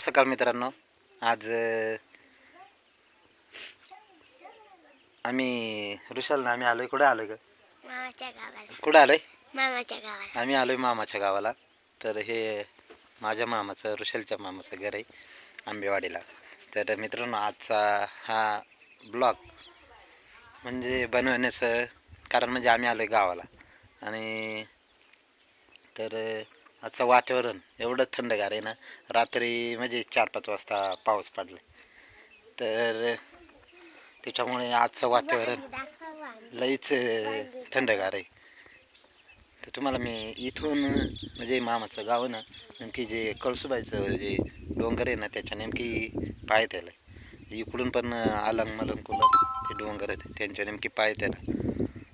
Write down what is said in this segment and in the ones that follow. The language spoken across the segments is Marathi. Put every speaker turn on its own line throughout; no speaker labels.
सकाळ मित्रांनो आज आम्ही ऋषालनं आम्ही आलोय कुठे आलोय ग?
मामाच्या गावाला.
कुठे आलोय?
मामाच्या गावाला.
आम्ही आलोय मामाच्या गावाला. तर हे माझ्या मामाचं ऋषालच्या मामाचं घर आहे आंबेवाडीला. तर मित्रांनो आजचा हा ब्लॉग म्हणजे बनवण्याचं कारण म्हणजे आम्ही आलोय गावाला. आणि तर आजचं वातावरण एवढं थंडगार आहे ना रात्री म्हणजे चार पाच वाजता पाऊस पडला. तर त्याच्यामुळे आजचं वातावरण लईच थंडगार आहे. तर तुम्हाला मी इथून म्हणजे मामाचं गाव आहे ना नेमकी जे कळसुबाईचं जे डोंगर आहे ना त्याच्या नेमकी पाय त्याला इकडून पण आलंग मलंग कुलंग ते डोंगर आहेत त्यांच्या नेमकी पाय त्याला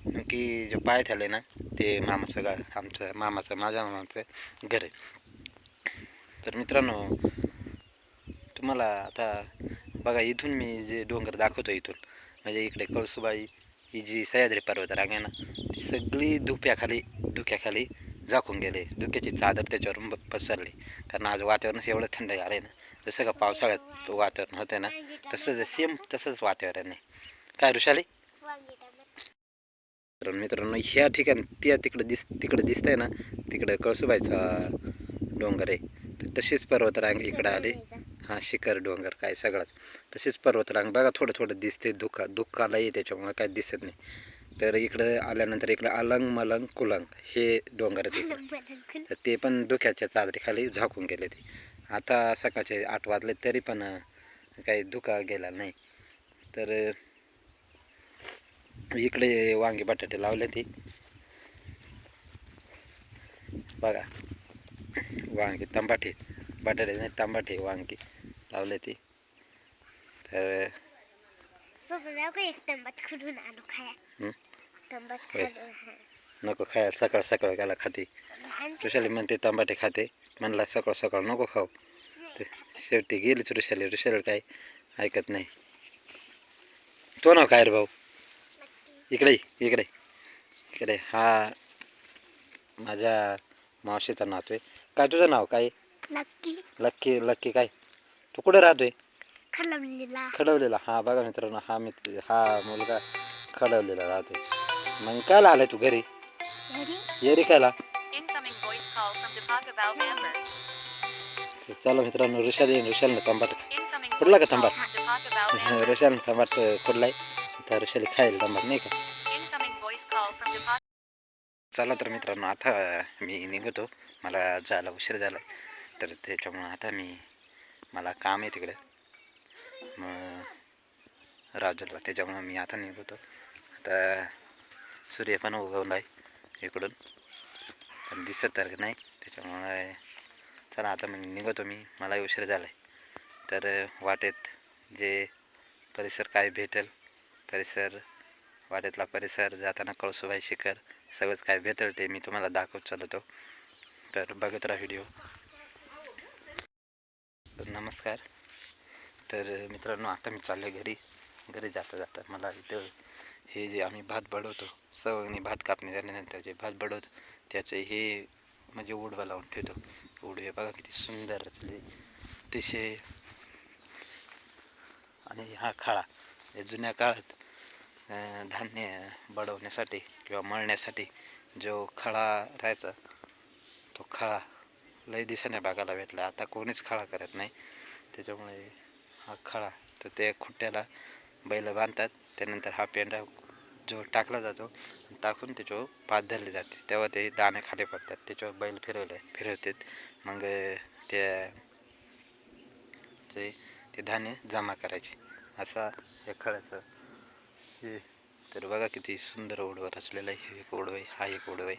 नेमकी जे पाय त्याला आहे ना ते मामाचं गाव आमचं मामाचं माझ्या मामाचं घर आहे. तर मित्रांनो तुम्हाला आता बघा इथून मी जे डोंगर दाखवतो इथून म्हणजे इकडे कळसुबाई ही जी सह्याद्री पर्वत रांग आहे ना ती सगळी धुक्याखाली धुक्याखाली झाकून गेले धुक्याची चादर त्याच्यावर पसरली. कारण आज वातावरणच एवढं थंड आहे ना जसं का पावसाळ्यात वातावरण होतं ना तसंच सेम तसंच वातावरण आहे. काय ऋषाली तर मित्रांनो ह्या ठिकाणी त्या तिकडं दिस तिकडे दिसतंय ना तिकडं कळसुबाईचा डोंगर आहे. तर तशीच पर्वतरांग इकडं आले. हां शिखर डोंगर काय सगळाच. तशीच पर्वतरांग बघा थोडं थोडं दिसते धुका धुक्काला आहे त्याच्यामुळे काय दिसत नाही. तर इकडं आल्यानंतर इकडं अलंग मलंग कुलंग हे डोंगर तिकडं तर ते पण धुक्याच्या चादरीखाली झाकून गेले ते. आता सकाळचे आठ वाजले तरी पण काही धुका गेला नाही. तर इकडे वांगी बटाटे लावले ते. बघा वांगी तंबाटे बटाटे नाही तंबाटे वांगी लावले ते. तर. नको खायला सकाळ सकाळ गेला खाते. ऋषाली म्हणते तांबाटे खाते. म्हणला सकाळ सकाळ नको खाऊ. ते शेवटी गेलीच ऋषाली ऋषाली काय ऐकत नाही. तो नाव काय रे भाऊ. इकडे इकडे इकडे हा. माझ्या मावशीचा नातू आहे. काय तुझं नाव? काय?
नक्की
लक्की लक्की काय? तू कुठे राहतोय?
खलवलेला
खडवलेला हा बघा मित्रांनो हा मित्र हा मुलगा खडवलेला राहतोय. मग काय आलाय तू घरी?
घरी.
ये रे कायला. चला मित्रांनो Rushali ऋषालनं तांबाट
Incoming
Kurla
voice
ka
call
tambak? तर ऋषाली खायला तांबाट नाही का. चला तर मित्रांनो आता मी निघतो. मला जायला उशीर झाला तर त्याच्यामुळं आता मी मला काम आहे तिकडे. मग राजूला त्याच्यामुळं मी आता निघतो. आता सूर्य पण उगवला आहे इकडून. पण दिसत तर नाही. त्याच्यामुळं चला आता मी निघतो मी. मला उशीर झाला आहे तर वाटेत जे परिसर काय भेटेल परिसर वाड्यातला परिसर जाताना कळसुबाई शिखर सगळंच काय भेटेल ते मी तुम्हाला दाखवत चालवतो तर बघत राहा व्हिडिओ. नमस्कार. तर मित्रांनो आता मी चाललो घरी. घरी जाता जाता मला इथं हे जे आम्ही भात बडवतो सवगणी भात कापणी झाल्यानंतर जे भात बडवतो त्याचे हे म्हणजे उडवा लावून ठेवतो. उडवे बघा किती सुंदर असले अतिशय आणि हा खाळा. जुन्या काळात धान्य बडवण्यासाठी किंवा मळण्यासाठी जो खळा राहायचा तो खळा लय दिसाने बघायला भेटला. आता कोणीच खळा करत नाही. त्याच्यामुळे हा खळा तर ते खुट्ट्याला बैल बांधतात. त्यानंतर हा पेंढा जो टाकला जातो टाकून त्याच्यावर पात धरले जाते. तेव्हा ते दाणे खाली पडतात. त्याच्यावर बैल फिरवले फिरवतात. मग त्या ते ते धान्य जमा करायचे. असा या खळाचं हे तर बघा किती सुंदर ओढवा रचलेला आहे. हे एक ओढवा हा एक ओढवा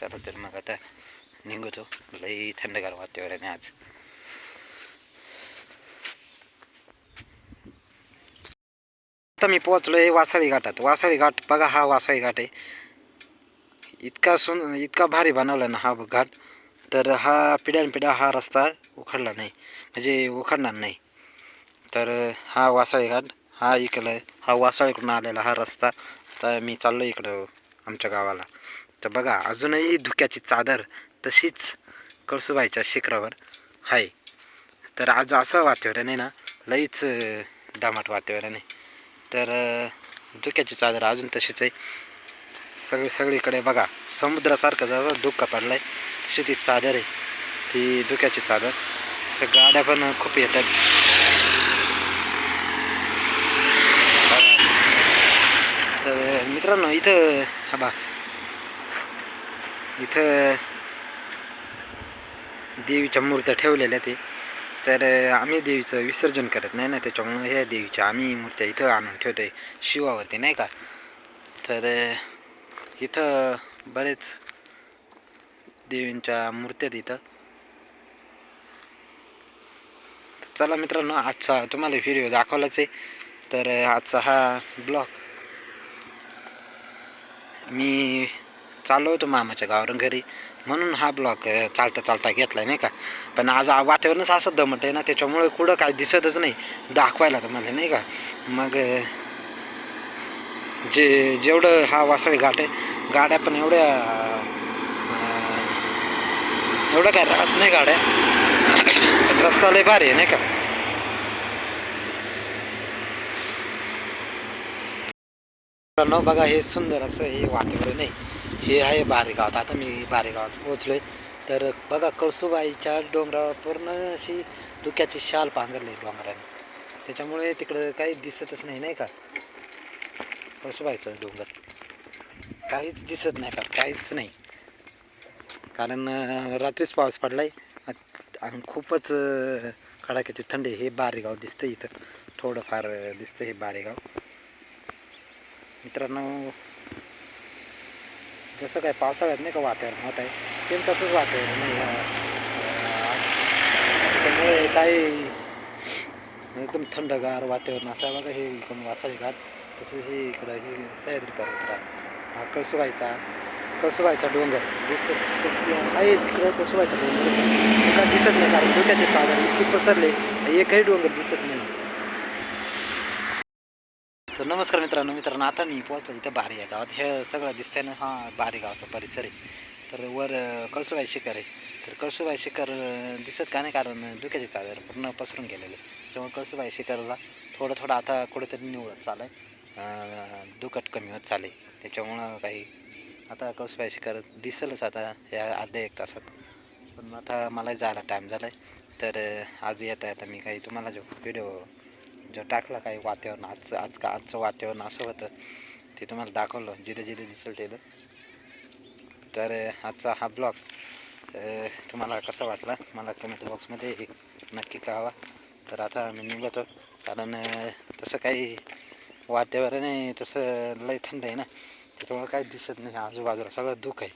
चला तर मग आता निघतो. लई थंडगार वातावरण आहे आज. आता मी पोहोचलोय वासाळी घाटात. वासाळी घाट बघा हा वासाळी घाट आहे. इतका सुन इतका भारी बनवला ना हा घाट. तर हा पिढ्यानपिढ्या हा रस्ता उखडला नाही. म्हणजे उखडणार नाही. तर हा वासाळी घाट हा इकडं हा वासाळीकडून आलेला हा रस्ता. तर मी चाललो इकडं आमच्या गावाला. तर बघा अजूनही धुक्याची चादर तशीच कळसुबाईच्या शिखरावर आहे तर आज असं वातावरण आहे ना लईच अं, वातावरण आहे. तर धुक्याची चादर अजून तशीच आहे. सगळी सगळीकडे बघा समुद्रासारखं जसं धुकं पडलं आहे तशी ती चादर आहे ती धुक्याची चादर. तर गाड्या पण खूप येतात. तर मित्रांनो इथं हा बा इथं देवीच्या मूर्त्या ठेवलेल्या ते. तर आम्ही देवीचं विसर्जन करत नाही ना त्याच्यामुळं ह्या देवीच्या आम्ही मूर्त्या इथं आणून ठेवतो आहे शिवावरती नाही का? तर इथं बरेच देवींच्या मूर्त्या आहेत इथं. चला मित्रांनो आजचा तुम्हाला व्हिडिओ दाखवलाच आहे. तर आजचा हा ब्लॉग मी चाललो होतो मामाच्या गावावरून घरी. म्हणून हा ब्लॉग चालता चालता घेतला नाही का? पण आज वातावरणच असं दमट आहे ना त्याच्यामुळे कुठं काय दिसतच नाही दाखवायला तुम्हाला नाही का? मग जे जेवढं हा वासळी घाट आहे गाड्या पण एवढ्या एवढ्या एवढं काय राहत नाही गाड्या. रस्ता लय भारी आहे नाही का? मित्रांनो बघा हे सुंदर असं हे वातावरण आहे. हे आहे बारेगावात. आता मी बारेगावात आहे तर बघा कळसुबाईच्या डोंगरावर पूर्ण अशी धुक्याची शाल पांघरली डोंगराने. त्याच्यामुळे तिकडं काही दिसतच नाही नाही का? कळसुबाईचं डोंगर. काहीच दिसत नाही का काहीच नाही. कारण रात्रीच पाऊस पडला आहे आणि खूपच कडाक्याची थंडी हे बारेगाव दिसतं इथं. थोडंफार दिसतं हे बारेगाव. मित्रांनो जसं काय पावसाळ्यात नाही का वातावरण होत आहे सेम तसंच वातावरण नाही त्यामुळे काही एकदम थंडगार वातावरण असं बघा हे इकडून वासाळी घाट. तसं हे इकडं हे सह्याद्री पर्वतरांग. हा कळसुबाईचा कळसुबाईचा डोंगर. दिसत आहे तिकडं कळसुबाईचा डोंगर. का दिसत नाही कारण डोक्याचे चादर इतके पसरले एकही डोंगर दिसत नाही. तर नमस्कार मित्रांनो मित्रांनो आता मी पोहोचलो इथं बारी या गावात हे सगळं दिसतंय ना हा बारी गावचा परिसर आहे. तर वर कळसुबाई शिखर आहे. तर कळसुबाई शिखर दिसत का नाही कारण धुक्याचे चादर पूर्ण पसरून गेलेले. त्यामुळे कळसुबाई शिखरला थोडं थोडं आता कुठेतरी निवडत चालू आहे दुखट कमी होत चालेल. त्याच्यामुळं काही आता कळसुबाई करत दिसेलच आता या अर्ध्या एक तासात. पण आता मला जायला टाईम झाला आहे तर आज येता येता मी काही तुम्हाला जो व्हिडिओ जो टाकला काही वातावरण आजचं आज का आजचं वातावरण असं होतं ते तुम्हाला दाखवलं. जिथं जिथं दिसेल तिथं. तर आजचा हा ब्लॉग तुम्हाला कसा वाटला? मला कमेंट बॉक्समध्ये नक्की कळवा. तर आता मी निघतो. कारण तसं काही वातावरण आहे तसं लय थंड आहे ना त्याच्यामुळे काही दिसत नाही. आजूबाजूला सगळं दुःख आहे.